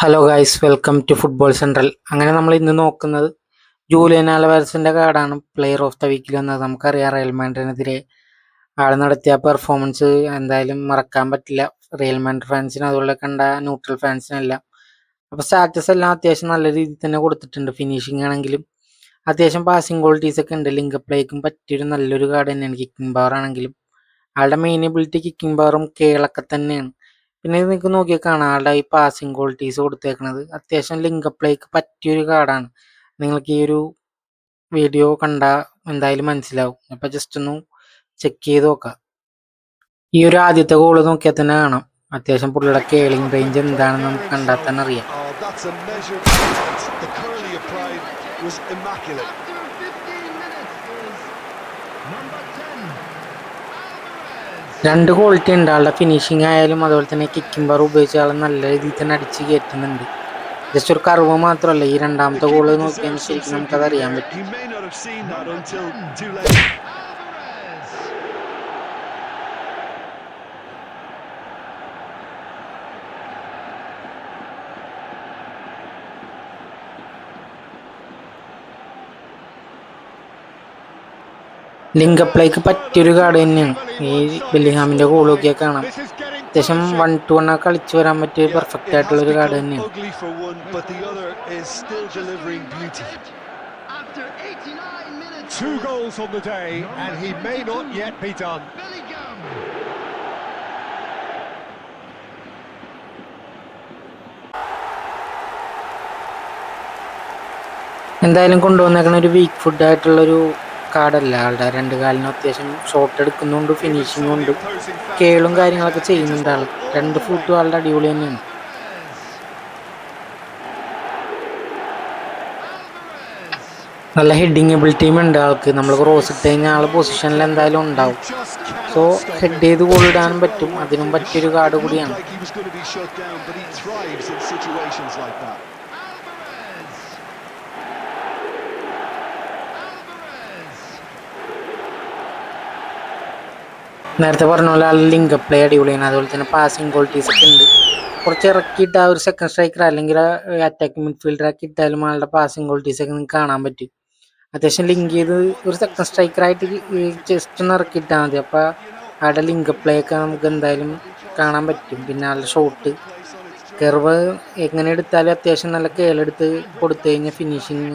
Hello guys welcome to football central അങ്ങനെ നമ്മൾ ഇന്ന് നോക്കുന്നത് ജൂലിയൻ ആലവാരസിന്റെ കാർഡാണ്. പ്ലെയർ ഓഫ് ദ വീക്കിൽ വന്നത്. നമുക്കറിയാം റയൽ മാൻഡ്രിനെതിരെ ആൾ നടത്തിയ പെർഫോമൻസ് എന്തായാലും മറക്കാൻ പറ്റില്ല. റയൽ മാൻഡ്രി ഫാൻസിന് അതുപോലെ കണ്ട ന്യൂട്രൽ ഫാൻസിനെല്ലാം അപ്പോൾ സ്റ്റാറ്റസ് എല്ലാം അത്യാവശ്യം നല്ല രീതിയിൽ തന്നെ കൊടുത്തിട്ടുണ്ട്. ഫിനിഷിംഗ് ആണെങ്കിലും അത്യാവശ്യം പാസിംഗ് ക്വാളിറ്റീസ് ഒക്കെ ഉണ്ട്. ലിങ്ക് പ്ലേക്കും പറ്റിയൊരു നല്ലൊരു കാർഡ് തന്നെയാണ്. കിക്കിംഗ് പവർ ആണെങ്കിലും ആളുടെ മെയിൻ എബിലിറ്റി കിക്കിംഗ് പവറും കേളൊക്കെ തന്നെയാണ്. പിന്നെ ഇത് നിങ്ങൾക്ക് നോക്കിയാൽ കാണാം ആളുടെ ഈ പാസിംഗ് ക്വാളിറ്റീസ് കൊടുത്തേക്കണത്. അത്യാവശ്യം ലിങ്ക് പ്ലേക്ക് പറ്റിയൊരു കാർഡാണ് നിങ്ങൾക്ക് ഈ ഒരു വീഡിയോ കണ്ടാൽ എന്തായാലും മനസ്സിലാവും. അപ്പം ജസ്റ്റ് ഒന്ന് ചെക്ക് ചെയ്ത് നോക്കാം. ഈ ഒരു ആദ്യത്തെ ഗോൾ നോക്കിയാൽ തന്നെ കാണാം. അത്യാവശ്യം പുള്ളിയുടെ കേളിംഗ് റേഞ്ച് എന്താണെന്ന് നമുക്ക് കണ്ടാൽ തന്നെ അറിയാം. രണ്ട് ക്വാളിറ്റി ഉണ്ട്. ആളുടെ ഫിനിഷിങ് ആയാലും അതുപോലെ തന്നെ കിക്കിംഗ് ബാർ ഉപയോഗിച്ച് ആൾ നല്ല രീതിയിൽ തന്നെ അടിച്ച് കയറ്റുന്നുണ്ട്. ജസ്റ്റ് ഒരു കർവ് മാത്രമല്ല ഈ രണ്ടാമത്തെ ഗോൾ നോക്കിയാൽ ശരിക്കും നമുക്കത് അറിയാൻ പറ്റും He may not have seen that until too late. Link ലിങ്കപ്ലേക്ക് പറ്റിയൊരു കാട് തന്നെയാണ്. ഈ ബില്ലിംഗ്ഹാമിന്റെ ഗോളൊക്കെ കാണാം. അത്യാവശ്യം വൺ ടു വൺ ആ കളിച്ചു വരാൻ പറ്റിയ പെർഫെക്റ്റ് ആയിട്ടുള്ള ഒരു കാട് തന്നെയാണ്. എന്തായാലും കൊണ്ടുവന്നേക്കണ ഒരു വീക്ക് ഫുഡ് ആയിട്ടുള്ളൊരു കാർഡല്ല ആളുടെ രണ്ട് കാലിനും അത്യാവശ്യം ഷോട്ട് എടുക്കുന്നുണ്ട് ഫിനിഷിങ്ങും ഉണ്ട്. കേളും കാര്യങ്ങളൊക്കെ ചെയ്യുന്നുണ്ട് ആൾ രണ്ട് ഫുട്ടും ആളുടെ അടിപൊളി തന്നെയാണ്. നല്ല ഹെഡിങ് എബിലിറ്റിയും ഉണ്ട് ആൾക്ക്. നമ്മൾ ക്രോസ് ഇട്ട് കഴിഞ്ഞാൽ ആൾ പൊസിഷനിൽ എന്തായാലും ഉണ്ടാവും. സോ ഹെഡ് ചെയ്ത് ഗോൾ ഇടാനും പറ്റും. അതിനും പറ്റിയൊരു കാർഡ് കൂടിയാണ്. നേരത്തെ പറഞ്ഞ പോലെ ആൾ ലിങ്ക് പ്ലേ അടിപൊളിയാണ്. അതുപോലെ തന്നെ പാസിംഗ് ക്വാളിറ്റീസ് ഒക്കെ ഉണ്ട്. കുറച്ച് ഇറക്കിയിട്ട് ആ ഒരു സെക്കൻഡ് സ്ട്രൈക്കർ അല്ലെങ്കിൽ അറ്റാക്കിംഗ് മിഡ്ഫീൽഡർ ആക്കി ഇട്ടാലും ആളുടെ പാസിംഗ് ക്വാളിറ്റീസ് ഒക്കെ നിങ്ങൾക്ക് കാണാൻ പറ്റും. അത്യാവശ്യം ലിങ്ക് ചെയ്ത് ഒരു സെക്കൻഡ് സ്ട്രൈക്കറായിട്ട് ജസ്റ്റ് ഒന്ന് ഇറക്കിയിട്ടാൽ മതി. അപ്പോൾ ആളുടെ ലിങ്ക് പ്ലേ ഒക്കെ നമുക്ക് എന്തായാലും കാണാൻ പറ്റും. പിന്നെ ആളുടെ ഷോട്ട് കെർവ് എങ്ങനെ എടുത്താലും അത്യാവശ്യം നല്ല കേളെടുത്ത് കൊടുത്തു കഴിഞ്ഞാൽ ഫിനിഷിങ്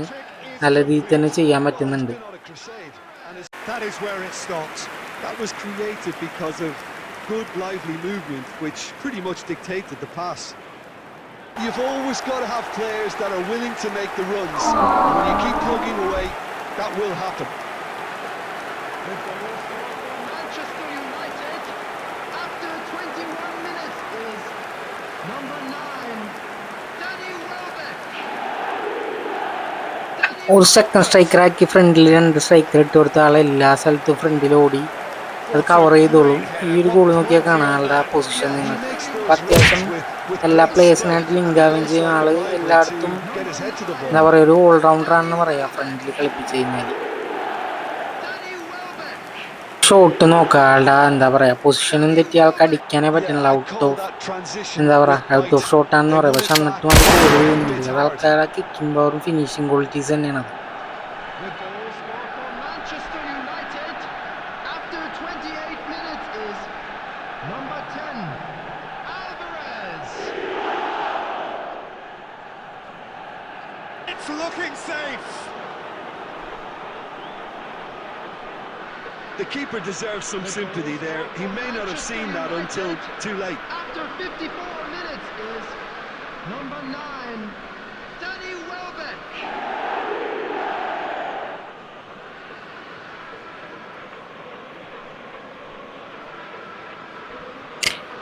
നല്ല രീതിയിൽ തന്നെ ചെയ്യാൻ പറ്റുന്നുണ്ട്. That is where it stops. That was created because of good, lively movement, which pretty much dictated the pass. You've always got to have players that are willing to make the runs, and when you keep plugging away, that will happen. Manchester United, after 21 minutes, is number 9, Danny Welbeck. ഒരു second സ്ട്രൈക്കറാക്കി ഫ്രണ്ടിൽ രണ്ട് striker ഇട്ട് കൊടുത്ത ആളെ എല്ലാ സ്ഥലത്തും ഫ്രണ്ടിൽ ഓടി അത് കവർ ചെയ്തോളും. ഈ ഒരു ഗോൾ നോക്കിയാൽ കാണാം ആളുടെ പൊസിഷൻ നിങ്ങൾ. അപ്പം അത്യാവശ്യം എല്ലാ പ്ലേയേഴ്സിനായിട്ട് ലിങ്ക് ആവുകയും ചെയ്യും. ആൾ എല്ലായിടത്തും. എന്താ പറയുക ഒരു ഓൾറൗണ്ടറാണെന്ന് പറയാം. ഫ്രണ്ടിൽ കളിപ്പിച്ച് കഴിഞ്ഞാൽ. ഷോട്ട് നോക്കുക. ആളുടെ എന്താ പറയുക പൊസിഷനും തെറ്റി ആൾക്ക് അടിക്കാനേ പറ്റുന്നില്ല. ഔട്ട് ഓഫ് എന്താ പറയുക ഔട്ട് ഓഫ് ഷോട്ടാണെന്ന് പറയാം. പക്ഷെ എന്നിട്ടും ചെയ്യുന്നുണ്ട്. അത് ആൾക്കാരുടെ കിക്കിംഗ് പവറും ഫിനിഷിംഗ് ക്വാളിറ്റീസ് തന്നെയാണ് number 10, Alvarez. It's looking safe. The keeper deserves some sympathy there. He may not have seen that until too late. After 54 minutes is number 9, Danny Welbeck.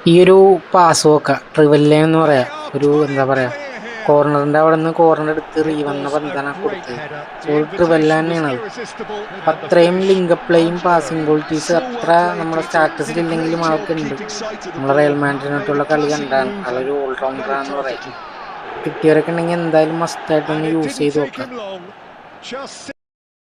ഈ ഒരു പാസ് നോക്കുക ട്രിവൽ ലൈൻ എന്ന് പറയാം ഒരു എന്താ പറയാ കോർണറിന്റെ അവിടെ നിന്ന് കോർണർ എടുത്ത് റീവന്ന ബന്ധന കൊടുത്തത്. ട്രിവൽ ട്രിവല്ല തന്നെയാണ് അത്രയും ലിങ്ക് പ്ലേയും പാസിംഗ് ക്വാളിറ്റീസ് അത്ര നമ്മുടെ സ്റ്റാറ്റസിൽ ഇല്ലെങ്കിലും ആൾക്കുണ്ട് നമ്മളെ റയൽ മാൻഡ്രിനായിട്ടുള്ള കളി കണ്ടാണ്. ആളൊരു ആണെന്ന് പറയാം. കിട്ടിയവരൊക്കെ ഉണ്ടെങ്കിൽ എന്തായാലും മസ്റ്റായിട്ടൊന്ന് യൂസ് ചെയ്ത് നോക്കാം.